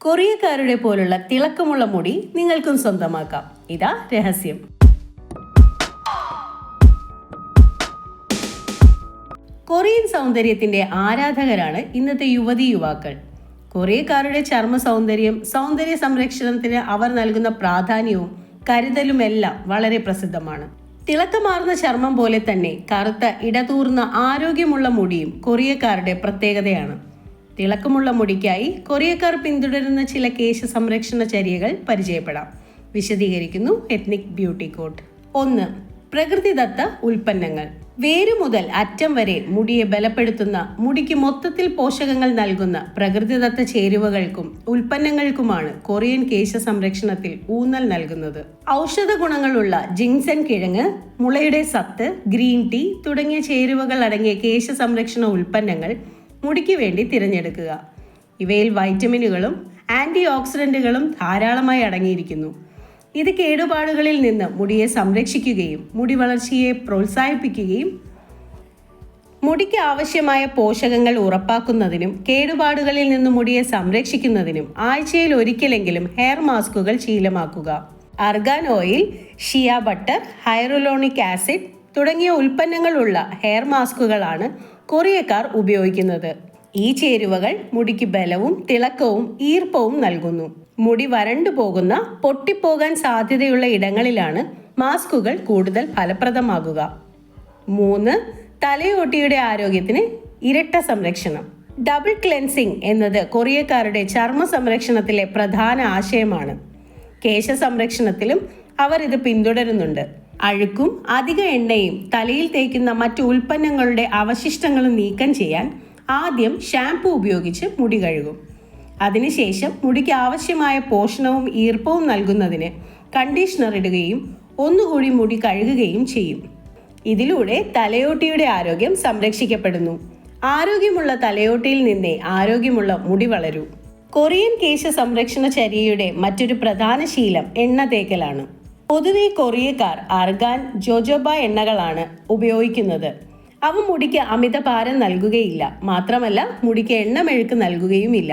കൊറിയക്കാരുടെ പോലുള്ള തിളക്കമുള്ള മുടി നിങ്ങൾക്കും സ്വന്തമാക്കാം. ഇതാ രഹസ്യം. കൊറിയൻ സൗന്ദര്യത്തിന്റെ ആരാധകരാണ് ഇന്നത്തെ യുവതി യുവാക്കൾ. കൊറിയക്കാരുടെ ചർമ്മ സൗന്ദര്യം സൗന്ദര്യ സംരക്ഷണത്തിന് അവർ നൽകുന്ന പ്രാധാന്യവും കരുതലുമെല്ലാം വളരെ പ്രസിദ്ധമാണ്. തിളക്കമാർന്ന ചർമ്മം പോലെ തന്നെ കറുത്ത ഇടതൂർന്ന ആരോഗ്യമുള്ള മുടിയും കൊറിയക്കാരുടെ പ്രത്യേകതയാണ്. തിളക്കമുള്ള മുടിക്കായി കൊറിയക്കാർ പിന്തുടരുന്ന ചില കേശ സംരക്ഷണ ചര്യകൾ പരിചയപ്പെടാം. വിശദീകരിക്കുന്നു എത്നിക് ബ്യൂട്ടി കോട്ട് ഒന്ന് പ്രകൃതിദത്ത ഉൽപ്പന്നങ്ങൾ. വേരു മുതൽ അറ്റം വരെ മുടിയെ ബലപ്പെടുത്തുന്ന മുടിക്ക് മൊത്തത്തിൽ പോഷകങ്ങൾ നൽകുന്ന പ്രകൃതിദത്ത ചേരുവകൾക്കും ഉൽപ്പന്നങ്ങൾക്കുമാണ് കൊറിയൻ കേശ സംരക്ഷണത്തിൽ ഊന്നൽ നൽകുന്നത്. ഔഷധ ഗുണങ്ങളുള്ള ജിങ്സൻ കിഴങ്ങ് മുളയുടെ സത്ത് ഗ്രീൻ ടീ തുടങ്ങിയ ചേരുവകൾ അടങ്ങിയ കേശ സംരക്ഷണ ഉൽപ്പന്നങ്ങൾ മുടിക്ക് വേണ്ടി തിരഞ്ഞെടുക്കുക. ഇവയിൽ വൈറ്റമിനുകളും ആന്റി ഓക്സിഡന്റുകളും ധാരാളമായി അടങ്ങിയിരിക്കുന്നു. ഇത് കേടുപാടുകളിൽ നിന്ന് മുടിയെ സംരക്ഷിക്കുകയും മുടി വളർച്ചയെ പ്രോത്സാഹിപ്പിക്കുകയും മുടിക്ക് ആവശ്യമായ പോഷകങ്ങൾ ഉറപ്പാക്കുന്നതിനും കേടുപാടുകളിൽ നിന്ന് മുടിയെ സംരക്ഷിക്കുന്നതിനും ആഴ്ചയിൽ ഒരിക്കലെങ്കിലും ഹെയർ മാസ്കുകൾ ശീലമാക്കുക. Argan oil shea butter hyaluronic acid തുടങ്ങിയ ഉൽപ്പന്നങ്ങളുള്ള ഹെയർ മാസ്കുകളാണ് കൊറിയക്കാർ ഉപയോഗിക്കുന്നത്. ഈ ചേരുവകൾ മുടിക്ക് ബലവും തിളക്കവും ഈർപ്പവും നൽകുന്നു. മുടി വരണ്ടു പോകുന്ന പൊട്ടിപ്പോകാൻ സാധ്യതയുള്ള ഇടങ്ങളിലാണ് മാസ്കുകൾ കൂടുതൽ ഫലപ്രദമാകുക. മൂന്ന് തലയോട്ടിയുടെ ആരോഗ്യത്തിന് ഇരട്ട സംരക്ഷണം. ഡബിൾ ക്ലെൻസിംഗ് എന്നത് കൊറിയക്കാരുടെ ചർമ്മ സംരക്ഷണത്തിലെ പ്രധാന ആശയമാണ്. കേശ സംരക്ഷണത്തിലും അവർ ഇത് പിന്തുടരുന്നുണ്ട്. അഴുക്കും അധിക എണ്ണയും തലയിൽ തേക്കുന്ന മറ്റു ഉൽപ്പന്നങ്ങളുടെ അവശിഷ്ടങ്ങളും നീക്കം ചെയ്യാൻ ആദ്യം ഷാംപൂ ഉപയോഗിച്ച് മുടി കഴുകും. അതിനുശേഷം മുടിക്ക് ആവശ്യമായ പോഷണവും ഈർപ്പവും നൽകുന്നതിന് കണ്ടീഷണർ ഇടുകയും ഒന്നുകൂടി മുടി കഴുകുകയും ചെയ്യും. ഇതിലൂടെ തലയോട്ടിയുടെ ആരോഗ്യം സംരക്ഷിക്കപ്പെടുന്നു. ആരോഗ്യമുള്ള തലയോട്ടിയിൽ നിന്നേ ആരോഗ്യമുള്ള മുടി വളരൂ. കൊറിയൻ കേശ സംരക്ഷണ ചര്യയുടെ മറ്റൊരു പ്രധാന ശീലം എണ്ണ തേക്കലാണ്. പൊതുവെ കൊറിയക്കാർ അർഗാൻ ജോജോബ എണ്ണകളാണ് ഉപയോഗിക്കുന്നത്. അവ മുടിക്ക് അമിത ഭാരം നൽകുകയില്ല. മാത്രമല്ല മുടിക്ക് എണ്ണമെഴുക്ക് നൽകുകയുമില്ല.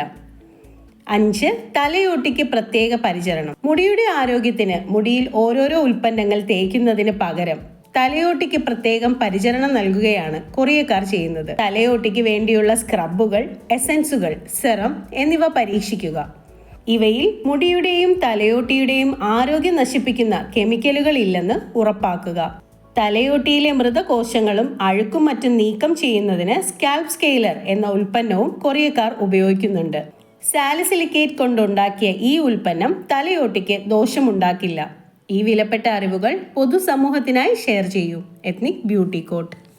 അഞ്ച് തലയോട്ടിക്ക് പ്രത്യേക പരിചരണം. മുടിയുടെ ആരോഗ്യത്തിന് മുടിയിൽ ഓരോരോ ഉൽപ്പന്നങ്ങൾ തേക്കുന്നതിന് പകരം തലയോട്ടിക്ക് പ്രത്യേകം പരിചരണം നൽകുകയാണ് കൊറിയക്കാർ ചെയ്യുന്നത്. തലയോട്ടിക്ക് വേണ്ടിയുള്ള സ്ക്രബുകൾ എസൻസുകൾ സെറം എന്നിവ പരീക്ഷിക്കുക. ഇവയിൽ മുടിയുടെയും തലയോട്ടിയുടെയും ആരോഗ്യം നശിപ്പിക്കുന്ന കെമിക്കലുകൾ ഇല്ലെന്ന് ഉറപ്പാക്കുക. തലയോട്ടിയിലെ മൃതകോശങ്ങളും അഴുക്കും മറ്റും നീക്കം ചെയ്യുന്നതിന് സ്കാൽപ് സ്കെയിലർ എന്ന ഉൽപ്പന്നവും കൊറിയക്കാർ ഉപയോഗിക്കുന്നുണ്ട്. സാലിസിലിക്കേറ്റ് കൊണ്ടുണ്ടാക്കിയ ഈ ഉൽപ്പന്നം തലയോട്ടിക്ക് ദോഷമുണ്ടാക്കില്ല. ഈ വിലപ്പെട്ട അറിവുകൾ പൊതുസമൂഹത്തിനായി ഷെയർ ചെയ്യൂ. Ethnic beauty coat.